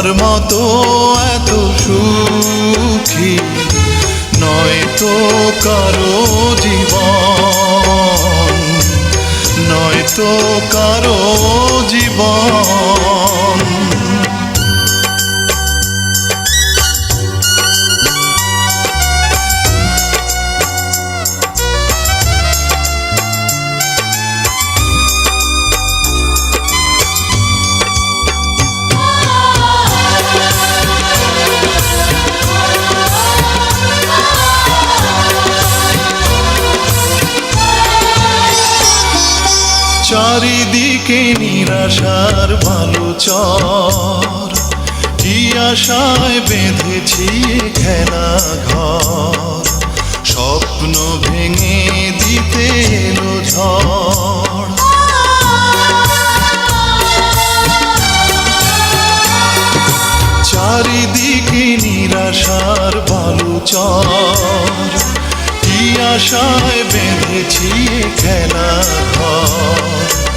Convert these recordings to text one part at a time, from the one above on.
আমার মতো এত সুখী নয় তো কারও জীবন নয় তো কারও জীবন। চারিদিকে নিরাশার ভালো চর কি আশায় বেঁধেছি খেলা ঘর? স্বপ্ন ভেঙে দিতে এলো ঝড়। চারিদিকে নিরাশার বালু চর কি আশায় বেঁধেছি খেলা ঘর?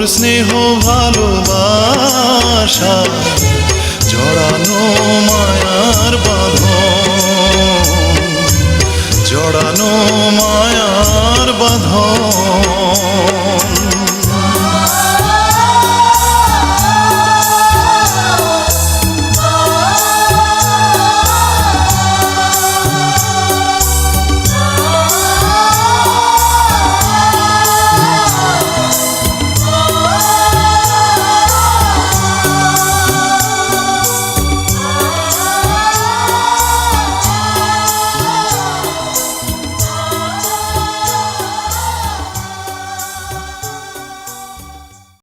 তোর স্নেহ ভালোবাসা জড়ানো মায়ার বাঁধন জড়ানো মায়ার বাঁধন।